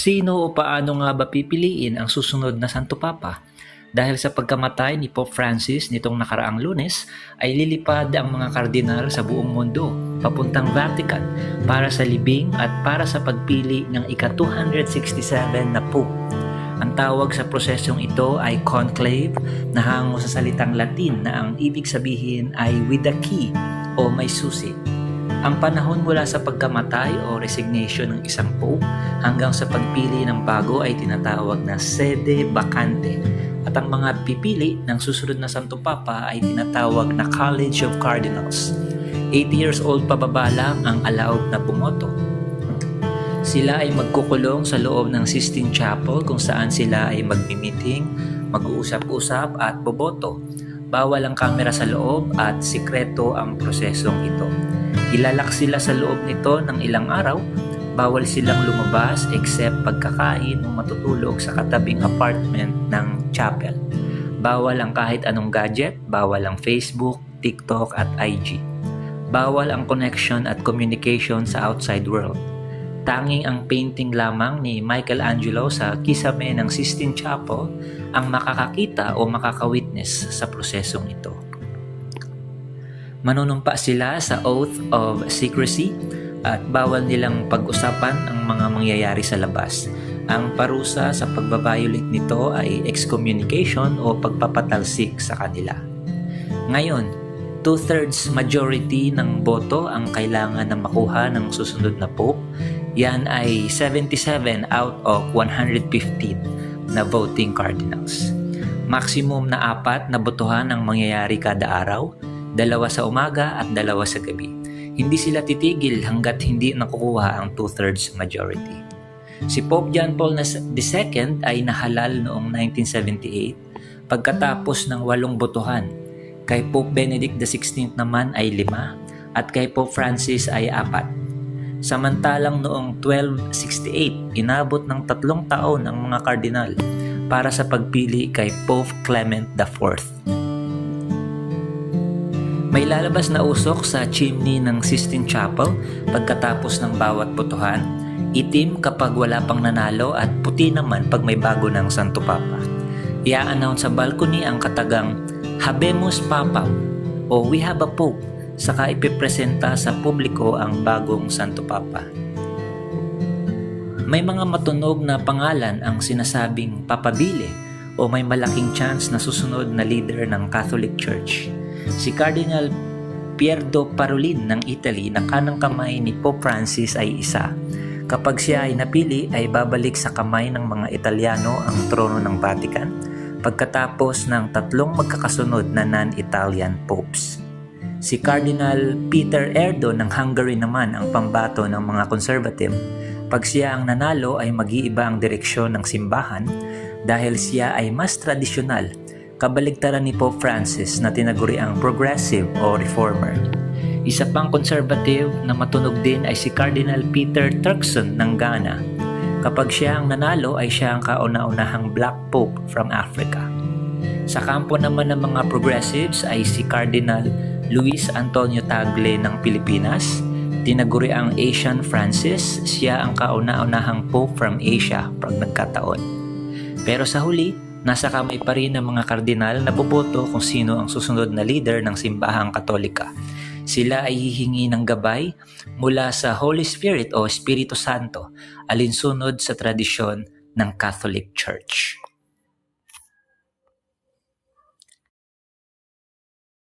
Sino o paano nga ba pipiliin ang susunod na Santo Papa? Dahil sa pagkamatay ni Pope Francis nitong nakaraang lunes, ay lilipad ang mga kardinal sa buong mundo papuntang Vatican para sa libing at para sa pagpili ng ika-267 na Pope. Ang tawag sa prosesyong ito ay conclave na hango sa salitang Latin na ang ibig sabihin ay with the key o may susi. Ang panahon mula sa pagkamatay o resignation ng isang pope hanggang sa pagpili ng bago ay tinatawag na sede vacante at ang mga pipili ng susunod na Santo Papa ay tinatawag na College of Cardinals. 80 years old pababa lang ang allowed na pumoto. Sila ay magkukulong sa loob ng Sistine Chapel kung saan sila ay magmi-meeting, mag-uusap-usap at boboto. Bawal ang kamera sa loob at sikreto ang prosesong ito. Ilalak sila sa loob nito ng ilang araw. Bawal silang lumabas except pagkakain o matutulog sa katabing apartment ng chapel. Bawal ang kahit anong gadget, bawal ang Facebook, TikTok at IG. Bawal ang connection at communication sa outside world. Tanging ang painting lamang ni Michelangelo sa kisame ng Sistine Chapel ang makakakita o makakawitness sa prosesong ito. Manunumpa sila sa oath of secrecy at bawal nilang pag-usapan ang mga mangyayari sa labas. Ang parusa sa pagbabayulit nito ay excommunication o pagpapatalsik sa kanila. Ngayon, two-thirds majority ng boto ang kailangan na makuha ng susunod na pope. Yan ay 77 out of 115 na voting cardinals. Maximum na apat na botohan ang mangyayari kada araw, dalawa sa umaga at dalawa sa gabi. Hindi sila titigil hanggat hindi nakukuha ang two-thirds majority. Si Pope John Paul II ay nahalal noong 1978 pagkatapos ng walong botohan. Kay Pope Benedict XVI naman ay lima at kay Pope Francis ay apat. Samantalang noong 1268, inabot ng tatlong taon ang mga kardinal para sa pagpili kay Pope Clement IV. May lalabas na usok sa chimney ng Sistine Chapel pagkatapos ng bawat botohan. Itim kapag wala pang nanalo at puti naman pag may bago ng Santo Papa. Ia-announce sa balcony ang katagang Habemus Papam o We Have a Pope saka ipipresenta sa publiko ang bagong Santo Papa. May mga matunog na pangalan ang sinasabing papabili o may malaking chance na susunod na leader ng Catholic Church. Si Cardinal Pierdo Parolin ng Italy na kanang kamay ni Pope Francis ay isa. Kapag siya ay napili ay babalik sa kamay ng mga Italiano ang trono ng Vatican pagkatapos ng tatlong magkakasunod na non-Italian popes. Si Cardinal Peter Erdo ng Hungary naman ang pambato ng mga conservative. Pag siya ang nanalo ay mag-iiba ang direksyon ng simbahan dahil siya ay mas tradisyonal, kabaligtaran ni Pope Francis na tinaguri ang progressive o reformer. Isa pang conservative na matunog din ay si Cardinal Peter Turkson ng Ghana. Kapag siya ang nanalo ay siya ang kauna-unahang Black Pope from Africa. Sa kampo naman ng mga progressives ay si Cardinal Luis Antonio Tagle ng Pilipinas. Tinaguri ang Asian Francis, siya ang kauna-unahang Pope from Asia pag nagkataon. Pero sa huli, nasa kamay pa rin ng mga kardinal na boboto kung sino ang susunod na leader ng simbahang katolika. Sila ay hihingi ng gabay mula sa Holy Spirit o Espiritu Santo alinsunod sa tradisyon ng Catholic Church.